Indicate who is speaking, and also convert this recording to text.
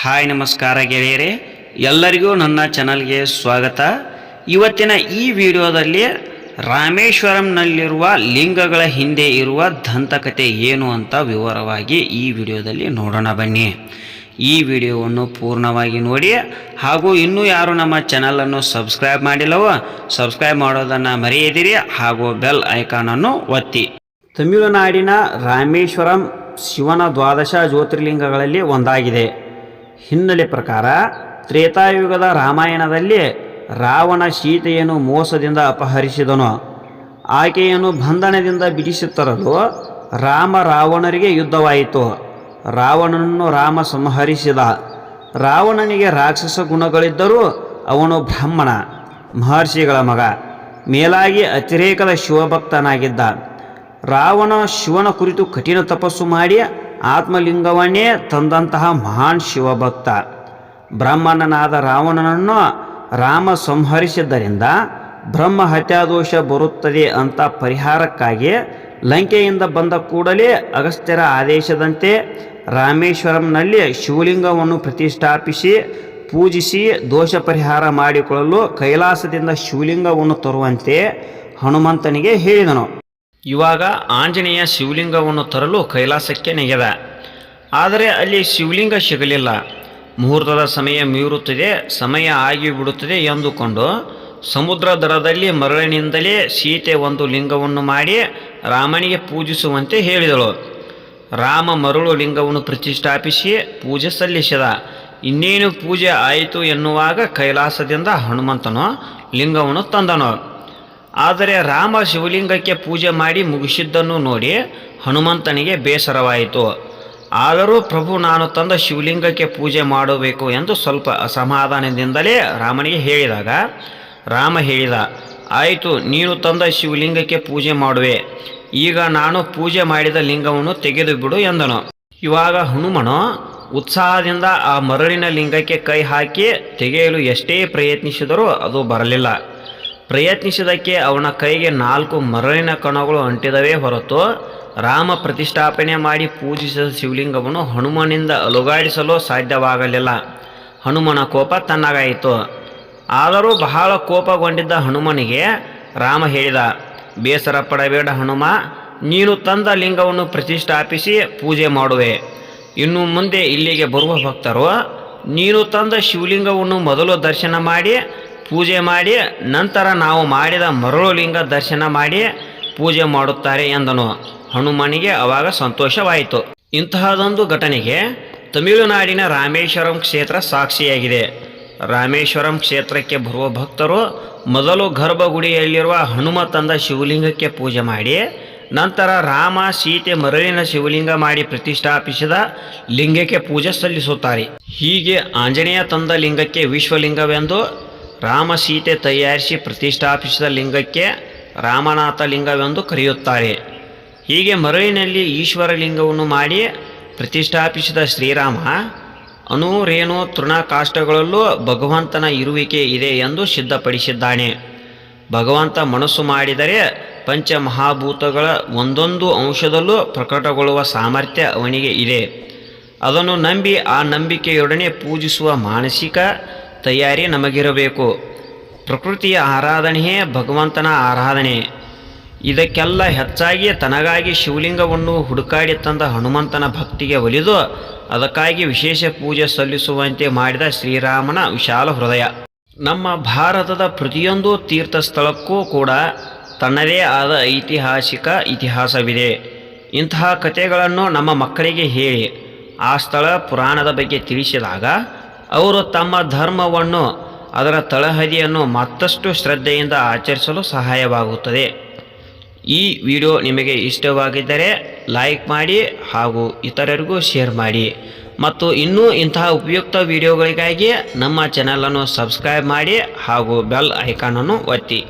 Speaker 1: Hi ನಮಸ್ಕಾರ ಗೆಳೆಯರೇ, ಎಲ್ಲರಿಗೂ ನನ್ನ ಚಾನಲ್ಗೆ ಸ್ವಾಗತ. ಇವತ್ತಿನ ಈ ವಿಡಿಯೋದಲ್ಲಿ ರಾಮೇಶ್ವರಂನಲ್ಲಿರುವ ಲಿಂಗಗಳ ಹಿಂದೆ ಇರುವ ದಂತಕತೆ ಏನು ಅಂತ ವಿವರವಾಗಿ ಈ ವಿಡಿಯೋದಲ್ಲಿ ನೋಡೋಣ ಬನ್ನಿ. ಈ ವಿಡಿಯೋವನ್ನು ಪೂರ್ಣವಾಗಿ ನೋಡಿ, ಹಾಗೂ ಇನ್ನೂ ಯಾರು ನಮ್ಮ ಚಾನಲನ್ನು ಸಬ್ಸ್ಕ್ರೈಬ್ ಮಾಡಿಲ್ಲವೋ, ಸಬ್ಸ್ಕ್ರೈಬ್ ಮಾಡೋದನ್ನು ಮರೆಯದಿರಿ, ಹಾಗೂ ಬೆಲ್ ಐಕಾನನ್ನು ಒತ್ತಿ. ತಮಿಳುನಾಡಿನ ರಾಮೇಶ್ವರಂ ಶಿವನ ದ್ವಾದಶ ಜ್ಯೋತಿರ್ಲಿಂಗಗಳಲ್ಲಿ ಒಂದಾಗಿದೆ. ಹಿನ್ನೆಲೆ ಪ್ರಕಾರ ತ್ರೇತಾಯುಗದ ರಾಮಾಯಣದಲ್ಲಿ ರಾವಣ ಸೀತೆಯನ್ನು ಮೋಸದಿಂದ ಅಪಹರಿಸಿದನು. ಆಕೆಯನ್ನು ಬಂಧನದಿಂದ ಬಿಡಿಸಿ ತರಲು ರಾಮ ರಾವಣರಿಗೆ ಯುದ್ಧವಾಯಿತು. ರಾವಣನನ್ನು ರಾಮ ಸಂಹರಿಸಿದ. ರಾವಣನಿಗೆ ರಾಕ್ಷಸ ಗುಣಗಳಿದ್ದರೂ ಅವನು ಬ್ರಾಹ್ಮಣ. ಮಹರ್ಷಿಗಳ ಮಗ. ಮೇಲಾಗಿ ಅತಿರೇಕದ ಶಿವಭಕ್ತನಾಗಿದ್ದ. ರಾವಣ ಶಿವನ ಕುರಿತು ಕಠಿಣ ತಪಸ್ಸು ಮಾಡಿ ಆತ್ಮಲಿಂಗವನ್ನೇ ತಂದಂತಹ ಮಹಾನ್ ಶಿವಭಕ್ತ. ಬ್ರಾಹ್ಮಣನಾದ ರಾವಣನನ್ನು ರಾಮ ಸಂಹರಿಸಿದ್ದರಿಂದ ಬ್ರಹ್ಮ ಹತ್ಯಾದೋಷ ಬರುತ್ತದೆ ಅಂತ ಪರಿಹಾರಕ್ಕಾಗಿ ಲಂಕೆಯಿಂದ ಬಂದ ಕೂಡಲೇ ಅಗಸ್ತ್ಯರ ಆದೇಶದಂತೆ ರಾಮೇಶ್ವರಂನಲ್ಲಿ ಶಿವಲಿಂಗವನ್ನು ಪ್ರತಿಷ್ಠಾಪಿಸಿ ಪೂಜಿಸಿ ದೋಷ ಪರಿಹಾರ ಮಾಡಿಕೊಳ್ಳಲು ಕೈಲಾಸದಿಂದ ಶಿವಲಿಂಗವನ್ನು ತರುವಂತೆ ಹನುಮಂತನಿಗೆ ಹೇಳಿದನು. ಇವಾಗ ಆಂಜನೇಯ ಶಿವಲಿಂಗವನ್ನು ತರಲು ಕೈಲಾಸಕ್ಕೆ ನೆಗೆದ. ಆದರೆ ಅಲ್ಲಿ ಶಿವಲಿಂಗ ಸಿಗಲಿಲ್ಲ. ಮುಹೂರ್ತದ ಸಮಯ ಮೀರುತ್ತದೆ, ಸಮಯ ಆಗಿಬಿಡುತ್ತದೆ ಎಂದುಕೊಂಡು ಸಮುದ್ರ ದರದಲ್ಲಿ ಮರಳಿನಿಂದಲೇ ಸೀತೆ ಒಂದು ಲಿಂಗವನ್ನು ಮಾಡಿ ರಾಮನಿಗೆ ಪೂಜಿಸುವಂತೆ ಹೇಳಿದಳು. ರಾಮ ಮರಳು ಲಿಂಗವನ್ನು ಪ್ರತಿಷ್ಠಾಪಿಸಿ ಪೂಜೆ ಸಲ್ಲಿಸಿದ. ಇನ್ನೇನು ಪೂಜೆ ಆಯಿತು ಎನ್ನುವಾಗ ಕೈಲಾಸದಿಂದ ಹನುಮಂತನು ಲಿಂಗವನ್ನು ತಂದನು. ಆದರೆ ರಾಮ ಶಿವಲಿಂಗಕ್ಕೆ ಪೂಜೆ ಮಾಡಿ ಮುಗಿಸಿದ್ದನ್ನು ನೋಡಿ ಹನುಮಂತನಿಗೆ ಬೇಸರವಾಯಿತು. ಆದರೂ ಪ್ರಭು, ನಾನು ತಂದ ಶಿವಲಿಂಗಕ್ಕೆ ಪೂಜೆ ಮಾಡಬೇಕು ಎಂದು ಸ್ವಲ್ಪ ಅಸಮಾಧಾನದಿಂದಲೇ ರಾಮನಿಗೆ ಹೇಳಿದಾಗ, ರಾಮ ಹೇಳಿದ, ಆಯಿತು, ನೀನು ತಂದ ಶಿವಲಿಂಗಕ್ಕೆ ಪೂಜೆ ಮಾಡುವೆ. ಈಗ ನಾನು ಪೂಜೆ ಮಾಡಿದ ಲಿಂಗವನ್ನು ತೆಗೆದುಬಿಡು ಎಂದನು. ಇವಾಗ ಹನುಮನು ಉತ್ಸಾಹದಿಂದ ಆ ಮರಳಿನ ಲಿಂಗಕ್ಕೆ ಕೈ ಹಾಕಿ ತೆಗೆಯಲು ಎಷ್ಟೇ ಪ್ರಯತ್ನಿಸಿದರೂ ಅದು ಬರಲಿಲ್ಲ. ಪ್ರಯತ್ನಿಸಿದಕ್ಕೆ ಅವನ ಕೈಗೆ ನಾಲ್ಕು ಮರಳಿನ ಕಣಗಳು ಅಂಟಿದವೇ ಹೊರತು ರಾಮ ಪ್ರತಿಷ್ಠಾಪನೆ ಮಾಡಿ ಪೂಜಿಸಿದ ಶಿವಲಿಂಗವನ್ನು ಹನುಮನಿಂದ ಅಲುಗಾಡಿಸಲು ಸಾಧ್ಯವಾಗಲಿಲ್ಲ. ಹನುಮನ ಕೋಪ ತನ್ನಗಾಯಿತು ಆದರೂ ಬಹಳ ಕೋಪಗೊಂಡಿದ್ದ ಹನುಮನಿಗೆ ರಾಮ ಹೇಳಿದ, ಬೇಸರ ಪಡಬೇಡ ಹನುಮ, ನೀನು ತಂದ ಲಿಂಗವನ್ನು ಪ್ರತಿಷ್ಠಾಪಿಸಿ ಪೂಜೆ ಮಾಡುವೆ. ಇನ್ನು ಮುಂದೆ ಇಲ್ಲಿಗೆ ಬರುವ ಭಕ್ತರು, ನೀನು ತಂದ ಶಿವಲಿಂಗವನ್ನು ಮೊದಲು ದರ್ಶನ ಮಾಡಿ ಪೂಜೆ ಮಾಡಿ, ನಂತರ ನಾವು ಮಾಡಿದ ಮರಳು ಲಿಂಗ ದರ್ಶನ ಮಾಡಿ ಪೂಜೆ ಮಾಡುತ್ತಾರೆ ಎಂದನು. ಹನುಮನಿಗೆ ಅವಾಗ ಸಂತೋಷವಾಯಿತು. ಇಂತಹದೊಂದು ಘಟನೆಗೆ ತಮಿಳುನಾಡಿನ ರಾಮೇಶ್ವರಂ ಕ್ಷೇತ್ರ ಸಾಕ್ಷಿಯಾಗಿದೆ. ರಾಮೇಶ್ವರಂ ಕ್ಷೇತ್ರಕ್ಕೆ ಬರುವ ಭಕ್ತರು ಮೊದಲು ಗರ್ಭಗುಡಿಯಲ್ಲಿರುವ ಹನುಮ ತಂದ ಶಿವಲಿಂಗಕ್ಕೆ ಪೂಜೆ ಮಾಡಿ, ನಂತರ ರಾಮ ಸೀತೆ ಮರಳಿನ ಶಿವಲಿಂಗ ಮಾಡಿ ಪ್ರತಿಷ್ಠಾಪಿಸಿದ ಲಿಂಗಕ್ಕೆ ಪೂಜೆ ಸಲ್ಲಿಸುತ್ತಾರೆ. ಹೀಗೆ ಆಂಜನೇಯ ತಂದ ಲಿಂಗಕ್ಕೆ ವಿಶ್ವಲಿಂಗವೆಂದು ರಾಮ ಸೀತೆ ತಯಾರಿಸಿ ಪ್ರತಿಷ್ಠಾಪಿಸಿದ ಲಿಂಗಕ್ಕೆ ರಾಮನಾಥ ಲಿಂಗವೆಂದು ಕರೆಯುತ್ತಾರೆ. ಹೀಗೆ ಮರಳಿನಲ್ಲಿ ಈಶ್ವರ ಲಿಂಗವನ್ನು ಮಾಡಿ ಪ್ರತಿಷ್ಠಾಪಿಸಿದ ಶ್ರೀರಾಮ ಅನು ರೇಣು ತೃಣಕಾಷ್ಟಗಳಲ್ಲೂ ಭಗವಂತನ ಇರುವಿಕೆ ಇದೆ ಎಂದು ಸಿದ್ಧಪಡಿಸಿದ್ದಾನೆ. ಭಗವಂತ ಮನಸ್ಸು ಮಾಡಿದರೆ ಪಂಚಮಹಾಭೂತಗಳ ಒಂದೊಂದು ಅಂಶದಲ್ಲೂ ಪ್ರಕಟಗೊಳ್ಳುವ ಸಾಮರ್ಥ್ಯ ಅವನಿಗೆ ಇದೆ. ಅದನ್ನು ನಂಬಿ ಆ ನಂಬಿಕೆಯೊಡನೆ ಪೂಜಿಸುವ ಮಾನಸಿಕ ತಯಾರಿ ನಮಗಿರಬೇಕು. ಪ್ರಕೃತಿಯ ಆರಾಧನೆಯೇ ಭಗವಂತನ ಆರಾಧನೆ. ಇದಕ್ಕೆಲ್ಲ ಹೆಚ್ಚಾಗಿ ತನಗಾಗಿ ಶಿವಲಿಂಗವನ್ನು ಹುಡುಕಾಡಿ ತಂದ ಹನುಮಂತನ ಭಕ್ತಿಗೆ ಒಲಿದು ಅದಕ್ಕಾಗಿ ವಿಶೇಷ ಪೂಜೆ ಸಲ್ಲಿಸುವಂತೆ ಮಾಡಿದ ಶ್ರೀರಾಮನ ವಿಶಾಲ ಹೃದಯ. ನಮ್ಮ ಭಾರತದ ಪ್ರತಿಯೊಂದು ತೀರ್ಥ ಸ್ಥಳಕ್ಕೂ ಕೂಡ ತನ್ನದೇ ಆದ ಐತಿಹಾಸಿಕ ಇತಿಹಾಸವಿದೆ. ಇಂತಹ ಕಥೆಗಳನ್ನು ನಮ್ಮ ಮಕ್ಕಳಿಗೆ ಹೇಳಿ, ಆ ಸ್ಥಳ ಪುರಾಣದ ಬಗ್ಗೆ ತಿಳಿಸಿದಾಗ ಅವರು ತಮ್ಮ ಧರ್ಮವನ್ನು ಅದರ ತಳಹದಿಯನ್ನು ಮತ್ತಷ್ಟು ಶ್ರದ್ಧೆಯಿಂದ ಆಚರಿಸಲು ಸಹಾಯವಾಗುತ್ತದೆ. ಈ ವಿಡಿಯೋ ನಿಮಗೆ ಇಷ್ಟವಾಗಿದ್ದರೆ ಲೈಕ್ ಮಾಡಿ ಹಾಗೂ ಇತರರಿಗೂ ಶೇರ್ ಮಾಡಿ. ಮತ್ತು ಇನ್ನೂ ಇಂತಹ ಉಪಯುಕ್ತ ವಿಡಿಯೋಗಳಿಗಾಗಿ ನಮ್ಮ ಚಾನಲನ್ನು ಸಬ್ಸ್ಕ್ರೈಬ್ ಮಾಡಿ ಹಾಗೂ ಬೆಲ್ ಐಕಾನನ್ನು ಒತ್ತಿ.